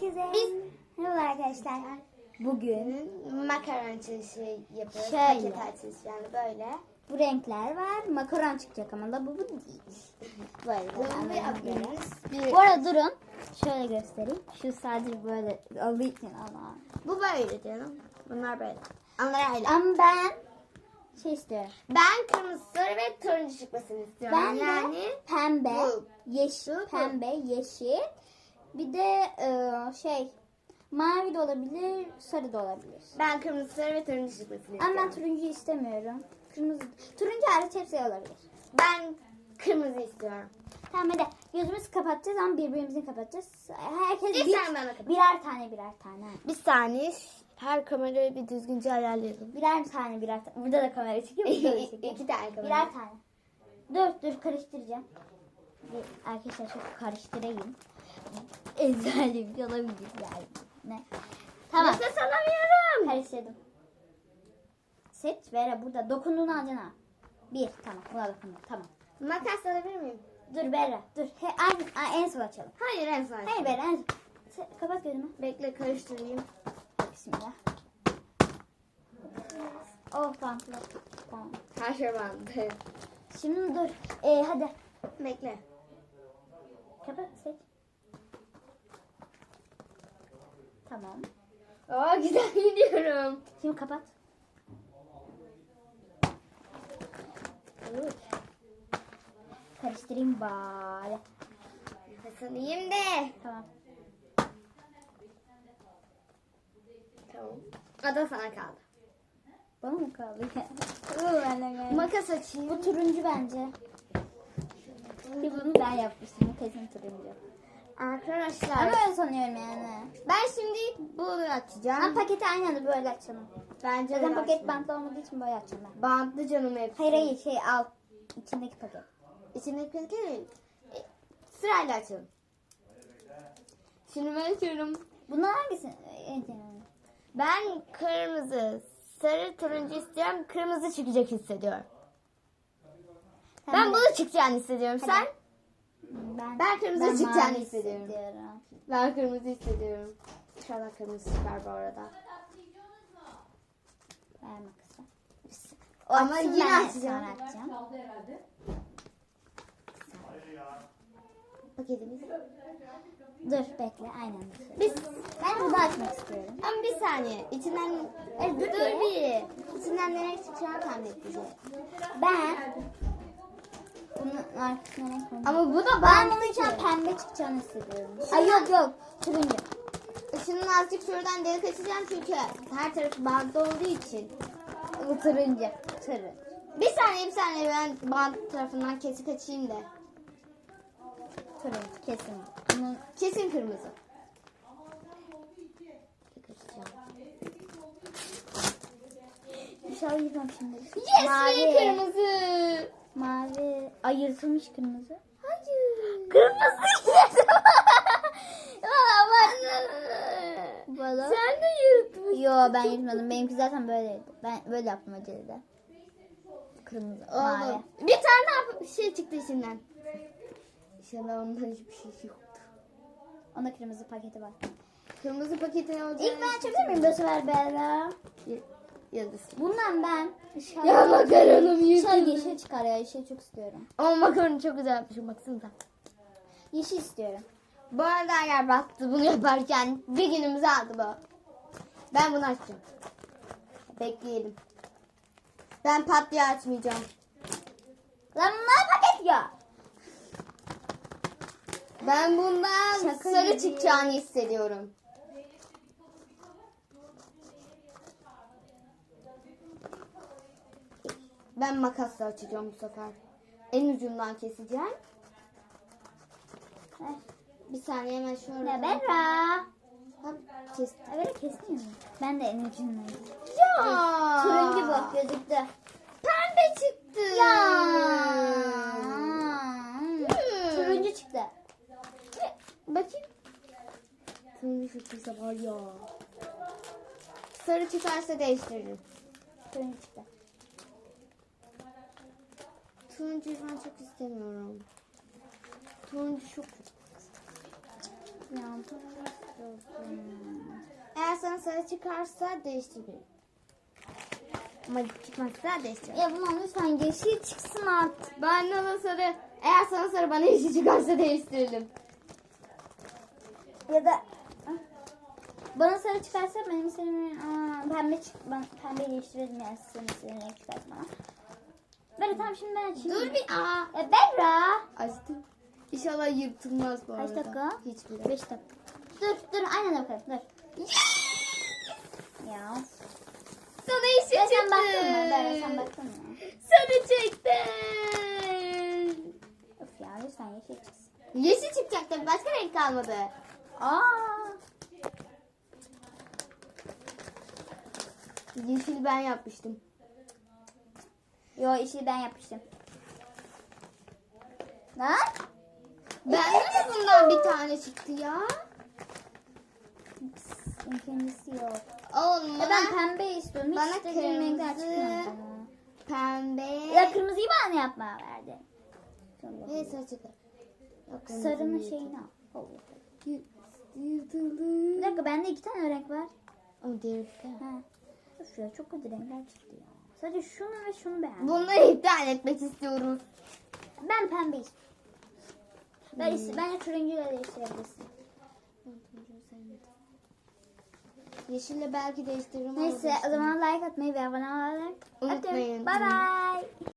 herkese. Biz- Merhaba arkadaşlar. Bugün Makaron çalışı yapıyoruz. Şöyle. Paket açılışı yani böyle. bu renkler var. Makaron çıkacak ama da bu, bu değil. Böyle. Bunu bir yapıyoruz. Bir, Bu arada durun. Şöyle göstereyim. Şu sadece böyle aldığı için ama. bu böyle canım. Bunlar böyle. Onlar öyle. Ama ben şey istiyorum. Ben kırmızı, ve turuncu çıkmasını istiyorum. Ben yani de pembe, bu. yeşil, pembe, yeşil. Bir de e, şey mavi de olabilir, sarı da olabilir. ben kırmızı, sarı ve turuncu çıkmasını Ama ben istiyorum. turuncu istemiyorum. Kırmızı. Turuncu hariç hepsi olabilir. Ben kırmızı istiyorum. Tamam hadi gözümüzü kapatacağız ama birbirimizi kapatacağız. Herkes Bir bir, sen bana kapat. birer tane birer tane. Bir saniye. Her kamerayı bir düzgünce ayarlayalım. Birer tane birer tane. Burada da kamera çekiyor. Burada da çekiyor. İki tane kamera. birer tane. Dur dur karıştıracağım. Bir, arkadaşlar çok karıştırayım. Ezberli bir şey olabilir yani. Ne? Tamam. Nefes alamıyorum. Karıştırdım. Seç Vera burada. Dokunduğunu alacaksın ha. Bir tamam. Buna dokundum. Tamam. Makas alabilir miyim? Dur Vera dur. He, en, en son açalım. Hayır en son. Hayır Vera en son. Se- Kapat gözünü. Bekle karıştırayım. Bismillah. Oh bantlı. Tamam. Her şey bandı. Şimdi dur. Ee, hadi. Bekle. Kapat seç. Tamam. Aa güzel gidiyorum. Şimdi kapat. Dur. Karıştırayım bari. Alayım de. Tamam. Tamam. O da sana kaldı. Bana mı kaldı? Geldi. Makas açayım. Bu turuncu bence. Bir bunu ben yapmıştım. Bu kesin turuncu. Arkadaşlar. Ama öyle sanıyorum yani. Ben şimdi bunu açacağım. Ben paketi aynı anda böyle açalım. Bence Zaten paket açayım. bantlı olmadığı için böyle açacağım ben. Bantlı canım hepsi. Hayır hayır şey al. içindeki paket. İçindeki paket mi? E, Sırayla açalım. Şimdi ben açıyorum. Bunlar hangisi? Yani. Ben kırmızı, sarı, turuncu istiyorum. Kırmızı çıkacak hissediyorum. Sen ben bunu çıkacağını hissediyorum. Hadi. Sen? Ben, ben kırmızı çıkacağını mavi hissediyorum. Ben kırmızı hissediyorum. İnşallah kırmızı çıkar bu arada. Ver makası. Ama Açsın, yine ben açacağım. açacağım. Paketimiz. Dur bekle aynen. Biz Ben burada açmak istiyorum. ama bir saniye. İçinden E, dur dur bir. İçinden nereye çıkacağını tahmin edeceğim. Ben arkasına. Ama bu da ben bunun için pembe çıkacağını hissediyorum. Ay yok yok turuncu. Şunun azıcık şuradan delik açacağım çünkü her tarafı bantlı olduğu için. Bu turuncu. Turuncu. Bir saniye bir saniye ben bant tarafından kesik açayım da. Turuncu kesin. Bunun Kesin kırmızı. İnşallah yiyeceğim şimdi. Yes Mavi. kırmızı. Mavi. Ay yırtılmış kırmızı. Hayır. Kırmızı Valla bak. Bana. Sen de yırtmışsın. Yo ben yırtmadım. Benimki zaten böyleydi. Ben böyle yaptım acelede. Kırmızı. Mavi. Oğlum. Bir tane daha şey çıktı içinden. İnşallah ondan hiçbir şey yoktu. Onda kırmızı paketi var. Kırmızı paketin olacağını... İlk ben açabilir miyim bu sefer Bella? Yıldız. Bundan ben Ya makaronum yırtıldı. yeşil çıkar ya. Yeşil çok istiyorum. Ama makaron çok güzel yapmışım baksanıza. Yeşil istiyorum. Bu arada eğer baktı bunu yaparken bir günümüzü aldı bu. Ben bunu açacağım. Bekleyelim. Ben pat diye açmayacağım. Lan bunlar paket ya. Ben bundan Şaka sarı gibi. çıkacağını hissediyorum. Ben makasla açacağım bu sefer. En ucundan keseceğim. Ver. Bir saniye hemen şöyle. Bella. Hop, kestim. Böyle kestin mi? Ben de en ucundayım. Ya. Turuncu bu gözüktü. Pembe çıktı. Ya. Hmm. Turuncu çıktı. Bakayım. Turuncu çıktıysa var ya. Sarı çıkarsa değiştiririm. Turuncu çıktı. Turuncuyu ben çok istemiyorum. Turuncu çok ya. Eğer sana sarı çıkarsa değiştirelim. Ama çıkmazsa değiştirelim. Ya bundan lütfen yeşil çıksın artık. Ben de sarı. Eğer sana sarı bana yeşil çıkarsa değiştirelim. Ya da bana sarı çıkarsa benim senin aa, pembe çık ben pembe değiştirelim yani senin senin çıkarsa bana. Böyle tamam şimdi ben açayım. Dur bir aa. Ya Berra. Açtım. İnşallah yırtılmaz bu Kaç arada. dakika? Hiçbiri. 5 dakika. Dur dur aynen bakalım dur. Ya. Sana yeşil Ya çıktı. sen baktın mı? Berra sen baktın mı? Sarı çıktı. Of ya lütfen yeşil çıksın. Yeşil çıkacak tabii. Başka renk kalmadı. Aa. Yeşil ben yapmıştım. Yo yeşil ben yapmıştım. Lan? Bende de bundan bir tane çıktı ya. İkincisi yok. Oğlum Ya ben pembe istiyorum. Hiç bana renkler kırmızı- bana. pembe. Ya kırmızıyı bana yapma verdi. Çıktı. Yok, Sarının kırmızı şeyini al. Bir dakika bende iki tane renk var. Ama diğer Ha. Of ya çok kötü renkler çıktı ya. Sadece şunu ve şunu beğendim. Bunları iptal etmek istiyoruz. Ben pembe istiyorum. Ben, iste- ben turuncuya değiştirebilirsin. Yeşille belki değiştiririm. Neyse o zaman like atmayı ve abone olmayı Unutmayın. Bye bye.